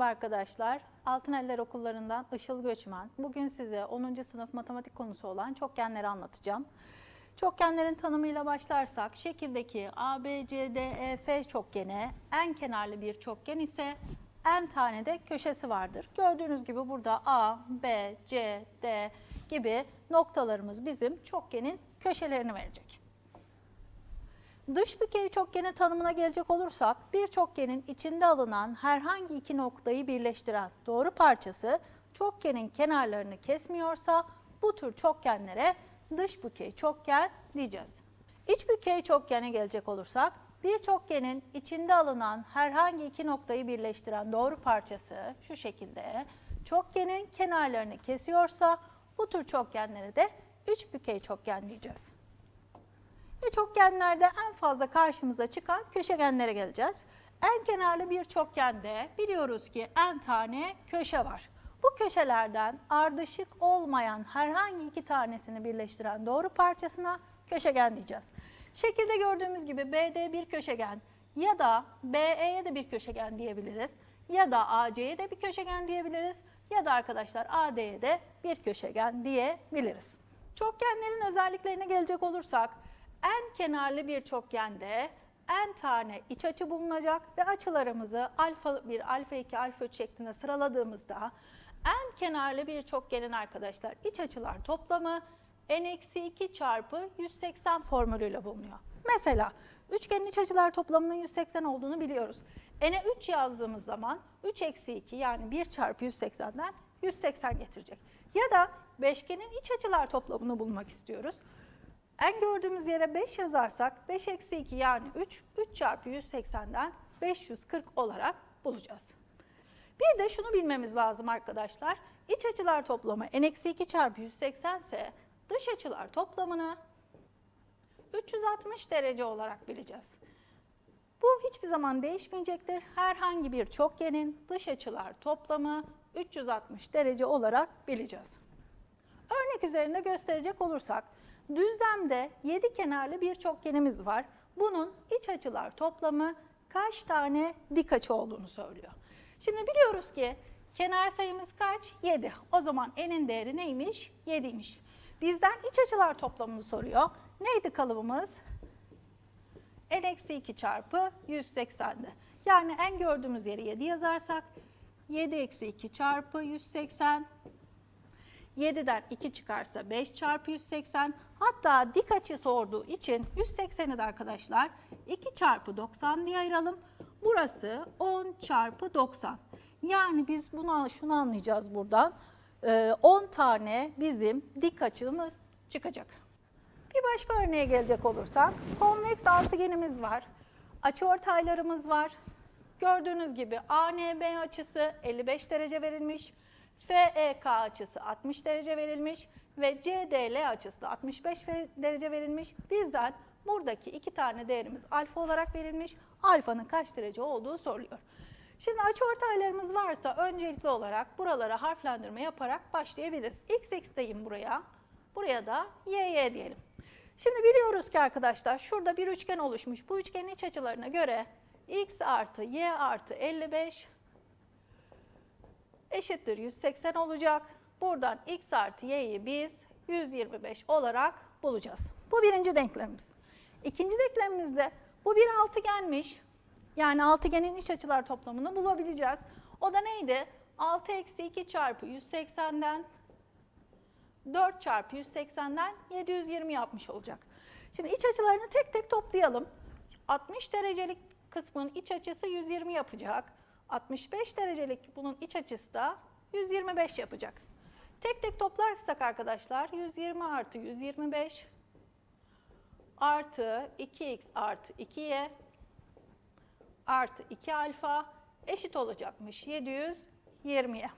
Merhaba arkadaşlar. Altıneller Okullarından Işıl Göçmen. Bugün size 10. sınıf matematik konusu olan çokgenleri anlatacağım. Çokgenlerin tanımıyla başlarsak şekildeki A, B, C, D, E, F çokgeni en kenarlı bir çokgen ise en tane de köşesi vardır. Gördüğünüz gibi burada A, B, C, D gibi noktalarımız bizim çokgenin köşelerini verecek. Dış bükey çokgeni tanımına gelecek olursak bir çokgenin içinde alınan herhangi iki noktayı birleştiren doğru parçası çokgenin kenarlarını kesmiyorsa bu tür çokgenlere dış bükey çokgen diyeceğiz. İç bükey çokgene gelecek olursak bir çokgenin içinde alınan herhangi iki noktayı birleştiren doğru parçası şu şekilde çokgenin kenarlarını kesiyorsa bu tür çokgenlere de üç bükey çokgen diyeceğiz. Ve çokgenlerde en fazla karşımıza çıkan köşegenlere geleceğiz. En kenarlı bir çokgende biliyoruz ki en tane köşe var. Bu köşelerden ardışık olmayan herhangi iki tanesini birleştiren doğru parçasına köşegen diyeceğiz. Şekilde gördüğümüz gibi BD bir köşegen ya da BE'ye de bir köşegen diyebiliriz. Ya da AC'ye de bir köşegen diyebiliriz. Ya da arkadaşlar AD'ye de bir köşegen diyebiliriz. Çokgenlerin özelliklerine gelecek olursak en kenarlı bir çokgende en tane iç açı bulunacak ve açılarımızı alfa 1, alfa 2, alfa 3 şeklinde sıraladığımızda en kenarlı bir çokgenin arkadaşlar iç açılar toplamı n-2 çarpı 180 formülüyle bulunuyor. Mesela üçgenin iç açılar toplamının 180 olduğunu biliyoruz. n'e 3 yazdığımız zaman 3 eksi 2 yani 1 çarpı 180'den 180 getirecek. Ya da beşgenin iç açılar toplamını bulmak istiyoruz. En gördüğümüz yere 5 yazarsak 5 eksi 2 yani 3, 3 çarpı 180'den 540 olarak bulacağız. Bir de şunu bilmemiz lazım arkadaşlar. İç açılar toplamı n-2 çarpı 180 ise dış açılar toplamını 360 derece olarak bileceğiz. Bu hiçbir zaman değişmeyecektir. Herhangi bir çokgenin dış açılar toplamı 360 derece olarak bileceğiz. Örnek üzerinde gösterecek olursak düzlemde 7 kenarlı bir çokgenimiz var. Bunun iç açılar toplamı kaç tane dik açı olduğunu söylüyor. Şimdi biliyoruz ki kenar sayımız kaç? 7. O zaman n'in değeri neymiş? 7'ymiş. Bizden iç açılar toplamını soruyor. Neydi kalıbımız? n-2 çarpı 180'di. Yani en gördüğümüz yeri 7 yazarsak 7 eksi 2 çarpı 180 7'den 2 çıkarsa 5 çarpı 180. Hatta dik açı sorduğu için 180'i de arkadaşlar 2 çarpı 90 diye ayıralım. Burası 10 çarpı 90. Yani biz bunu şunu anlayacağız buradan. Ee, 10 tane bizim dik açımız çıkacak. Bir başka örneğe gelecek olursak konveks altıgenimiz var. Açıortaylarımız var. Gördüğünüz gibi ANB açısı 55 derece verilmiş. FEK açısı 60 derece verilmiş ve CDL açısı da 65 derece verilmiş. Bizden buradaki iki tane değerimiz alfa olarak verilmiş. Alfanın kaç derece olduğu soruluyor. Şimdi açıortaylarımız varsa öncelikli olarak buralara harflendirme yaparak başlayabiliriz. XX diyeyim buraya. Buraya da YY diyelim. Şimdi biliyoruz ki arkadaşlar şurada bir üçgen oluşmuş. Bu üçgenin iç açılarına göre x artı y artı 55 eşittir 180 olacak. Buradan x artı y'yi biz 125 olarak bulacağız. Bu birinci denklemimiz. İkinci denklemimizde bu bir altıgenmiş. Yani altıgenin iç açılar toplamını bulabileceğiz. O da neydi? 6 eksi 2 çarpı 180'den 4 çarpı 180'den 720 yapmış olacak. Şimdi iç açılarını tek tek toplayalım. 60 derecelik kısmın iç açısı 120 yapacak. 65 derecelik bunun iç açısı da 125 yapacak. Tek tek toplarsak arkadaşlar 120 artı 125 artı 2x artı 2y artı 2 alfa eşit olacakmış 720'ye.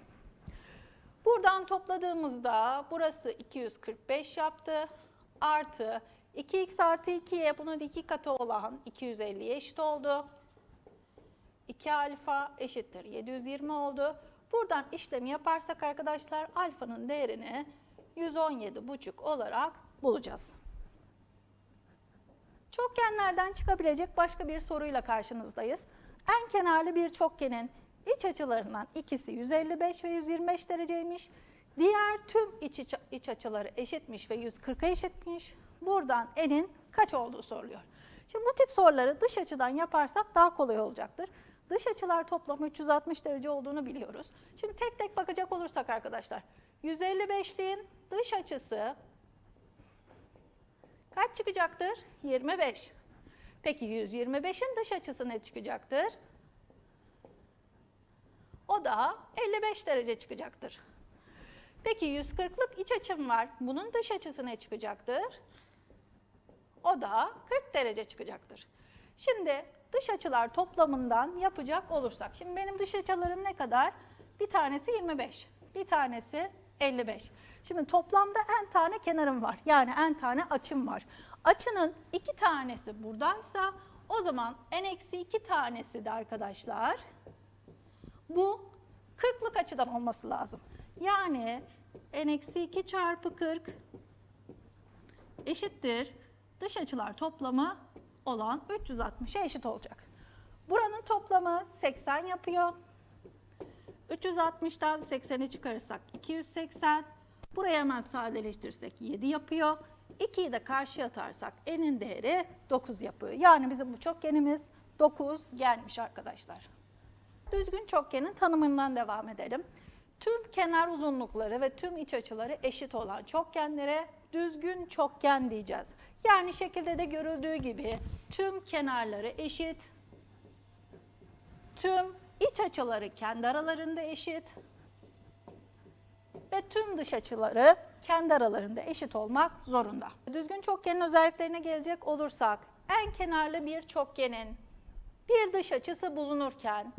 Buradan topladığımızda burası 245 yaptı. Artı 2x artı 2y bunun iki katı olan 250'ye eşit oldu. 2 alfa eşittir 720 oldu. Buradan işlemi yaparsak arkadaşlar alfanın değerini 117,5 olarak bulacağız. Çokgenlerden çıkabilecek başka bir soruyla karşınızdayız. En kenarlı bir çokgenin İç açılarından ikisi 155 ve 125 dereceymiş. Diğer tüm iç, iç, açıları eşitmiş ve 140'a eşitmiş. Buradan n'in kaç olduğu soruluyor. Şimdi bu tip soruları dış açıdan yaparsak daha kolay olacaktır. Dış açılar toplamı 360 derece olduğunu biliyoruz. Şimdi tek tek bakacak olursak arkadaşlar. 155'liğin dış açısı kaç çıkacaktır? 25. Peki 125'in dış açısı ne çıkacaktır? O da 55 derece çıkacaktır. Peki 140'lık iç açım var. Bunun dış açısı ne çıkacaktır? O da 40 derece çıkacaktır. Şimdi dış açılar toplamından yapacak olursak. Şimdi benim dış açılarım ne kadar? Bir tanesi 25, bir tanesi 55. Şimdi toplamda n tane kenarım var. Yani n tane açım var. Açının iki tanesi buradaysa o zaman n eksi iki tanesi de arkadaşlar bu 40'lık açıdan olması lazım. Yani n eksi 2 çarpı 40 eşittir dış açılar toplamı olan 360'a eşit olacak. Buranın toplamı 80 yapıyor. 360'dan 80'i çıkarırsak 280. Buraya hemen sadeleştirirsek 7 yapıyor. 2'yi de karşıya atarsak n'in değeri 9 yapıyor. Yani bizim bu çokgenimiz 9 gelmiş arkadaşlar. Düzgün çokgenin tanımından devam edelim. Tüm kenar uzunlukları ve tüm iç açıları eşit olan çokgenlere düzgün çokgen diyeceğiz. Yani şekilde de görüldüğü gibi tüm kenarları eşit, tüm iç açıları kendi aralarında eşit ve tüm dış açıları kendi aralarında eşit olmak zorunda. Düzgün çokgenin özelliklerine gelecek olursak en kenarlı bir çokgenin bir dış açısı bulunurken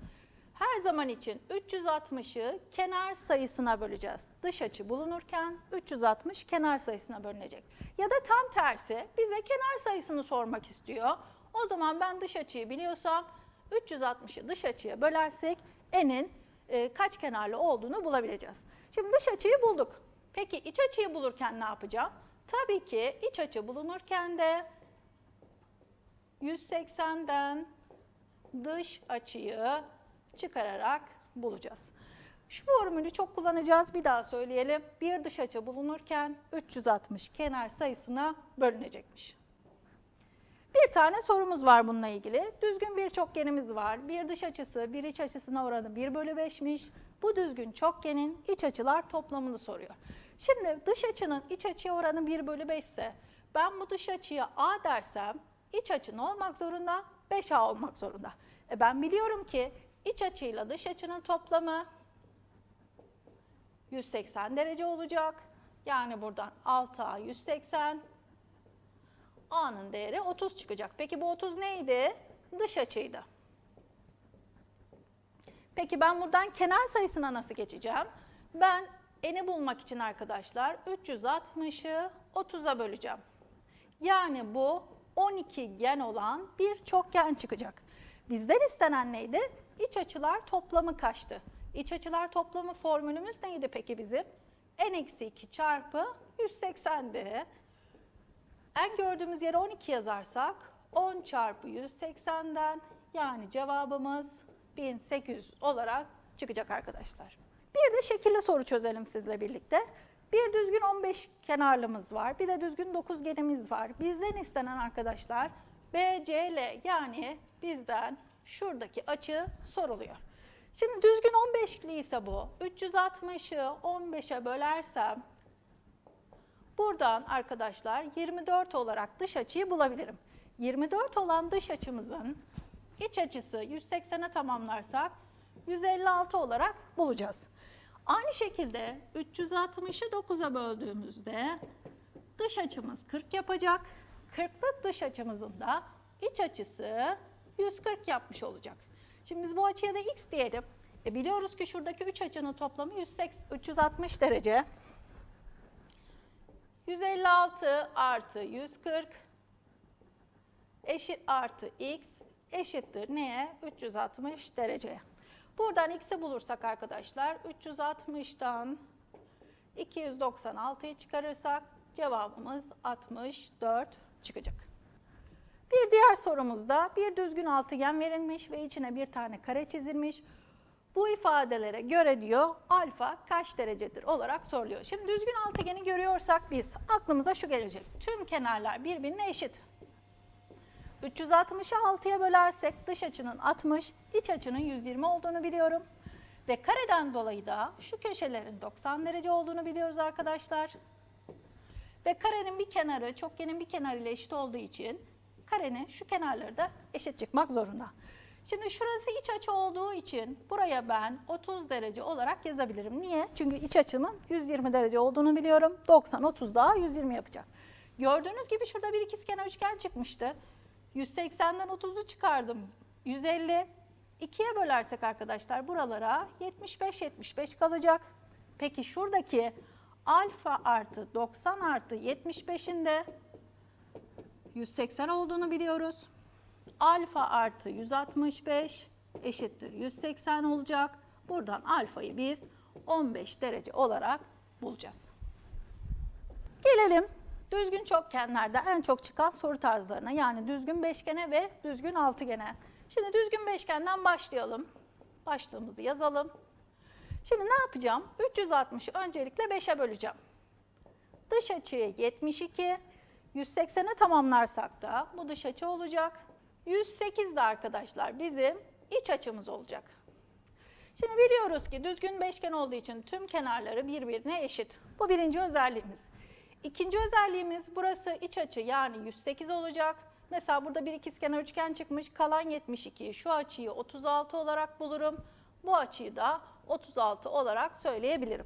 her zaman için 360'ı kenar sayısına böleceğiz. Dış açı bulunurken 360 kenar sayısına bölünecek. Ya da tam tersi bize kenar sayısını sormak istiyor. O zaman ben dış açıyı biliyorsam 360'ı dış açıya bölersek n'in e, kaç kenarlı olduğunu bulabileceğiz. Şimdi dış açıyı bulduk. Peki iç açıyı bulurken ne yapacağım? Tabii ki iç açı bulunurken de 180'den dış açıyı çıkararak bulacağız. Şu formülü çok kullanacağız. Bir daha söyleyelim. Bir dış açı bulunurken 360 kenar sayısına bölünecekmiş. Bir tane sorumuz var bununla ilgili. Düzgün bir çokgenimiz var. Bir dış açısı bir iç açısına oranı 1 bölü 5'miş. Bu düzgün çokgenin iç açılar toplamını soruyor. Şimdi dış açının iç açıya oranı 1 bölü 5 ise ben bu dış açıya A dersem iç açı ne olmak zorunda? 5A olmak zorunda. E ben biliyorum ki iç açıyla dış açının toplamı 180 derece olacak. Yani buradan 6A 180, A'nın değeri 30 çıkacak. Peki bu 30 neydi? Dış açıydı. Peki ben buradan kenar sayısına nasıl geçeceğim? Ben eni bulmak için arkadaşlar 360'ı 30'a böleceğim. Yani bu 12 gen olan bir çokgen çıkacak. Bizden istenen neydi? İç açılar toplamı kaçtı? İç açılar toplamı formülümüz neydi peki bizim? n-2 çarpı 180'di. En gördüğümüz yere 12 yazarsak 10 çarpı 180'den yani cevabımız 1800 olarak çıkacak arkadaşlar. Bir de şekilli soru çözelim sizle birlikte. Bir düzgün 15 kenarlımız var. Bir de düzgün 9 genimiz var. Bizden istenen arkadaşlar BCL yani bizden şuradaki açı soruluyor. Şimdi düzgün 15'li ise bu. 360'ı 15'e bölersem buradan arkadaşlar 24 olarak dış açıyı bulabilirim. 24 olan dış açımızın iç açısı 180'e tamamlarsak 156 olarak bulacağız. Aynı şekilde 360'ı 9'a böldüğümüzde dış açımız 40 yapacak. 40'lık dış açımızın da iç açısı 140 yapmış olacak. Şimdi biz bu açıya da x diyelim. E biliyoruz ki şuradaki 3 açının toplamı 180, 360 derece. 156 artı 140 eşit artı x eşittir neye? 360 dereceye. Buradan x'i bulursak arkadaşlar 360'tan 296'yı çıkarırsak cevabımız 64 çıkacak. Bir diğer sorumuzda bir düzgün altıgen verilmiş ve içine bir tane kare çizilmiş. Bu ifadelere göre diyor alfa kaç derecedir olarak soruluyor. Şimdi düzgün altıgeni görüyorsak biz aklımıza şu gelecek. Tüm kenarlar birbirine eşit. 360'ı 6'ya bölersek dış açının 60, iç açının 120 olduğunu biliyorum. Ve kareden dolayı da şu köşelerin 90 derece olduğunu biliyoruz arkadaşlar. Ve karenin bir kenarı çokgenin bir kenarı ile eşit olduğu için karenin şu kenarları da eşit çıkmak zorunda. Şimdi şurası iç açı olduğu için buraya ben 30 derece olarak yazabilirim. Niye? Çünkü iç açımın 120 derece olduğunu biliyorum. 90, 30 daha 120 yapacak. Gördüğünüz gibi şurada bir ikizkenar üçgen çıkmıştı. 180'den 30'u çıkardım. 150. 2'ye bölersek arkadaşlar buralara 75-75 kalacak. Peki şuradaki alfa artı 90 artı 75'in de 180 olduğunu biliyoruz. Alfa artı 165 eşittir 180 olacak. Buradan alfayı biz 15 derece olarak bulacağız. Gelelim düzgün çokgenlerde en çok çıkan soru tarzlarına yani düzgün beşgene ve düzgün altıgene. Şimdi düzgün beşgenden başlayalım. Başlığımızı yazalım. Şimdi ne yapacağım? 360'ı öncelikle 5'e böleceğim. Dış açıyı 72, 180'e tamamlarsak da bu dış açı olacak. 108 de arkadaşlar bizim iç açımız olacak. Şimdi biliyoruz ki düzgün beşgen olduğu için tüm kenarları birbirine eşit. Bu birinci özelliğimiz. İkinci özelliğimiz burası iç açı yani 108 olacak. Mesela burada bir ikizkenar üçgen çıkmış. Kalan 72'yi şu açıyı 36 olarak bulurum. Bu açıyı da 36 olarak söyleyebilirim.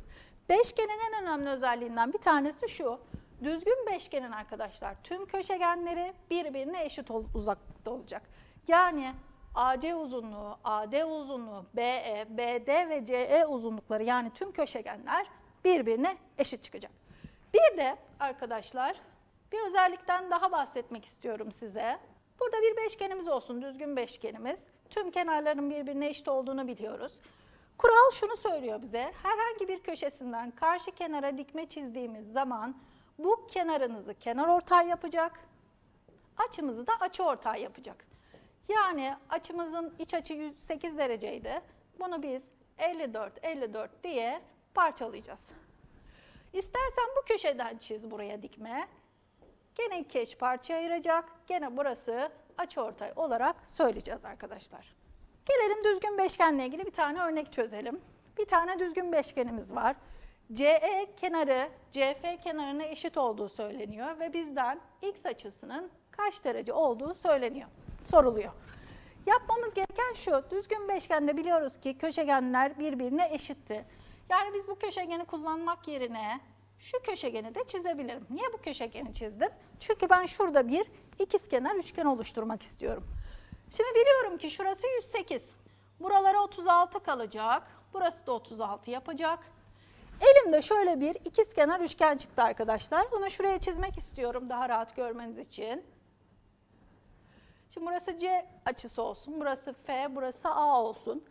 Beşgenin en önemli özelliğinden bir tanesi şu. Düzgün beşgenin arkadaşlar tüm köşegenleri birbirine eşit ol- uzaklıkta olacak. Yani AC uzunluğu, AD uzunluğu, BE, BD ve CE uzunlukları yani tüm köşegenler birbirine eşit çıkacak. Bir de arkadaşlar bir özellikten daha bahsetmek istiyorum size. Burada bir beşgenimiz olsun, düzgün beşgenimiz. Tüm kenarların birbirine eşit olduğunu biliyoruz. Kural şunu söylüyor bize. Herhangi bir köşesinden karşı kenara dikme çizdiğimiz zaman bu kenarınızı kenar ortay yapacak. Açımızı da açı ortay yapacak. Yani açımızın iç açı 108 dereceydi. Bunu biz 54 54 diye parçalayacağız. İstersen bu köşeden çiz buraya dikme. Gene iki eş parçaya ayıracak. Gene burası açıortay olarak söyleyeceğiz arkadaşlar. Gelelim düzgün beşgenle ilgili bir tane örnek çözelim. Bir tane düzgün beşgenimiz var. CE kenarı CF kenarına eşit olduğu söyleniyor ve bizden x açısının kaç derece olduğu söyleniyor, soruluyor. Yapmamız gereken şu, düzgün beşgende biliyoruz ki köşegenler birbirine eşitti. Yani biz bu köşegeni kullanmak yerine şu köşegeni de çizebilirim. Niye bu köşegeni çizdim? Çünkü ben şurada bir ikizkenar üçgen oluşturmak istiyorum. Şimdi biliyorum ki şurası 108. Buralara 36 kalacak. Burası da 36 yapacak. Elimde şöyle bir ikizkenar üçgen çıktı arkadaşlar. Bunu şuraya çizmek istiyorum daha rahat görmeniz için. Şimdi burası C açısı olsun, burası F, burası A olsun.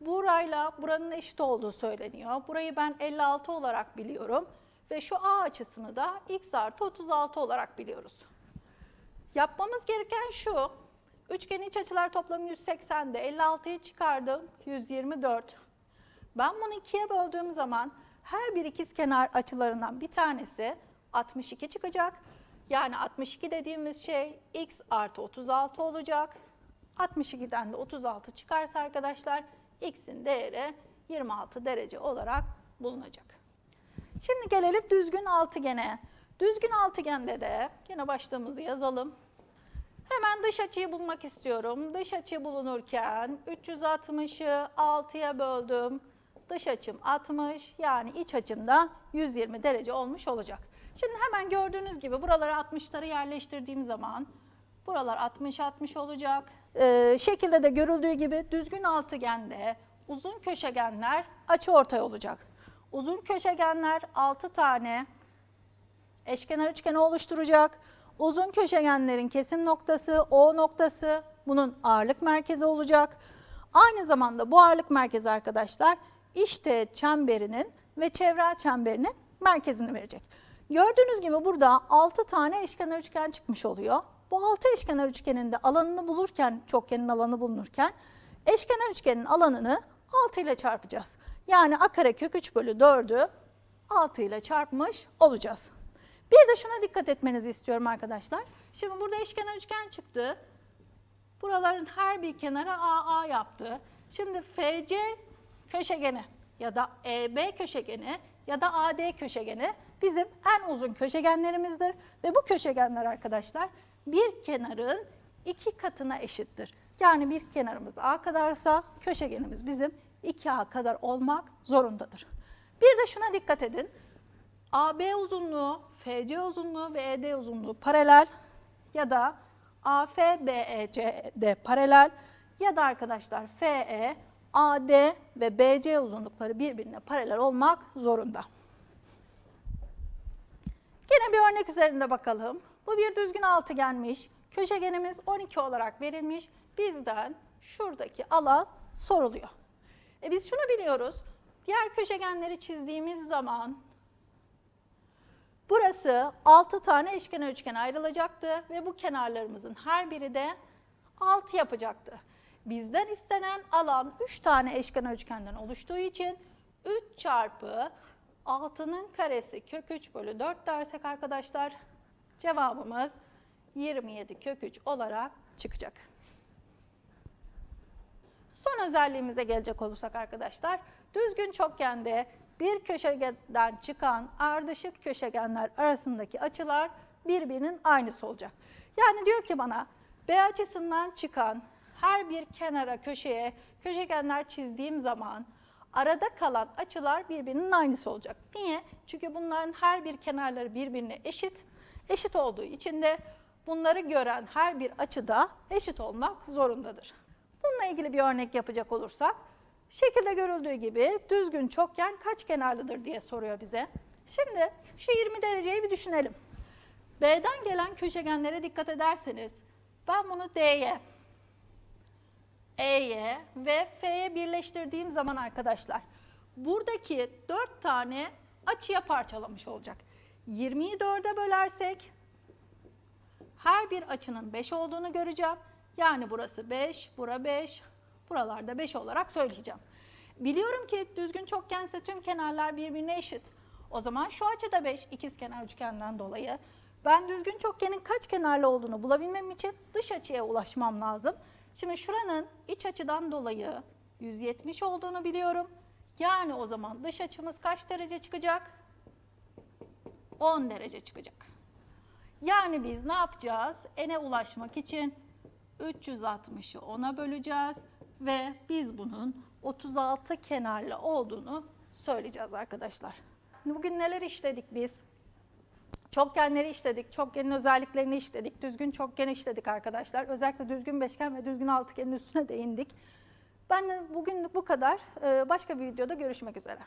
Burayla buranın eşit olduğu söyleniyor. Burayı ben 56 olarak biliyorum. Ve şu A açısını da x artı 36 olarak biliyoruz. Yapmamız gereken şu. Üçgenin iç açılar toplamı 180'de 56'yı çıkardım 124. Ben bunu ikiye böldüğüm zaman her bir ikizkenar açılarından bir tanesi 62 çıkacak. Yani 62 dediğimiz şey x artı 36 olacak. 62'den de 36 çıkarsa arkadaşlar x'in değeri 26 derece olarak bulunacak. Şimdi gelelim düzgün altıgene. Düzgün altıgende de yine başlığımızı yazalım. Hemen dış açıyı bulmak istiyorum. Dış açı bulunurken 360'ı 6'ya böldüm. Dış açım 60 yani iç açım da 120 derece olmuş olacak. Şimdi hemen gördüğünüz gibi buralara 60'ları yerleştirdiğim zaman buralar 60-60 olacak. Ee, şekilde de görüldüğü gibi düzgün altıgende uzun köşegenler açıortay olacak. Uzun köşegenler 6 tane eşkenar üçgeni oluşturacak. Uzun köşegenlerin kesim noktası O noktası bunun ağırlık merkezi olacak. Aynı zamanda bu ağırlık merkezi arkadaşlar işte çemberinin ve çevre çemberinin merkezini verecek. Gördüğünüz gibi burada 6 tane eşkenar üçgen çıkmış oluyor. Bu 6 eşkenar üçgenin de alanını bulurken, çokgenin alanı bulunurken eşkenar üçgenin alanını 6 ile çarpacağız. Yani a kare kök 3 bölü 4'ü 6 ile çarpmış olacağız. Bir de şuna dikkat etmenizi istiyorum arkadaşlar. Şimdi burada eşkenar üçgen çıktı. Buraların her bir kenarı AA yaptı. Şimdi FC köşegeni ya da EB köşegeni ya da AD köşegeni bizim en uzun köşegenlerimizdir. Ve bu köşegenler arkadaşlar bir kenarın iki katına eşittir. Yani bir kenarımız A kadarsa köşegenimiz bizim 2A kadar olmak zorundadır. Bir de şuna dikkat edin. AB uzunluğu, FC uzunluğu ve ED uzunluğu paralel ya da AF, BECD paralel ya da arkadaşlar FE, AD ve BC uzunlukları birbirine paralel olmak zorunda. Yine bir örnek üzerinde bakalım. Bu bir düzgün altıgenmiş. Köşegenimiz 12 olarak verilmiş. Bizden şuradaki alan soruluyor. E biz şunu biliyoruz. Diğer köşegenleri çizdiğimiz zaman Burası 6 tane eşkenar üçgen ayrılacaktı ve bu kenarlarımızın her biri de 6 yapacaktı. Bizden istenen alan 3 tane eşkenar üçgenden oluştuğu için 3 çarpı 6'nın karesi kök 3 bölü 4 dersek arkadaşlar cevabımız 27 kök 3 olarak çıkacak. Son özelliğimize gelecek olursak arkadaşlar, düzgün çokgende bir köşegenden çıkan ardışık köşegenler arasındaki açılar birbirinin aynısı olacak. Yani diyor ki bana B açısından çıkan her bir kenara köşeye köşegenler çizdiğim zaman arada kalan açılar birbirinin aynısı olacak. Niye? Çünkü bunların her bir kenarları birbirine eşit. Eşit olduğu için de bunları gören her bir açıda eşit olmak zorundadır. Bununla ilgili bir örnek yapacak olursak, şekilde görüldüğü gibi düzgün çokgen kaç kenarlıdır diye soruyor bize. Şimdi şu 20 dereceyi bir düşünelim. B'den gelen köşegenlere dikkat ederseniz ben bunu D'ye, E'ye ve F'ye birleştirdiğim zaman arkadaşlar buradaki 4 tane açıya parçalamış olacak. 20'yi 4'e bölersek her bir açının 5 olduğunu göreceğim. Yani burası 5, bura 5, buralarda 5 olarak söyleyeceğim. Biliyorum ki düzgün çokgense tüm kenarlar birbirine eşit. O zaman şu açı da 5 ikizkenar üçgenden dolayı. Ben düzgün çokgenin kaç kenarlı olduğunu bulabilmem için dış açıya ulaşmam lazım. Şimdi şuranın iç açıdan dolayı 170 olduğunu biliyorum. Yani o zaman dış açımız kaç derece çıkacak? 10 derece çıkacak. Yani biz ne yapacağız? N'e ulaşmak için 360'ı 10'a böleceğiz ve biz bunun 36 kenarlı olduğunu söyleyeceğiz arkadaşlar. Bugün neler işledik biz? Çokgenleri işledik, çokgenin özelliklerini işledik, düzgün çokgeni işledik arkadaşlar. Özellikle düzgün beşgen ve düzgün altıgenin üstüne değindik. Ben bugünlük bu kadar. Ee, Başka bir videoda görüşmek üzere.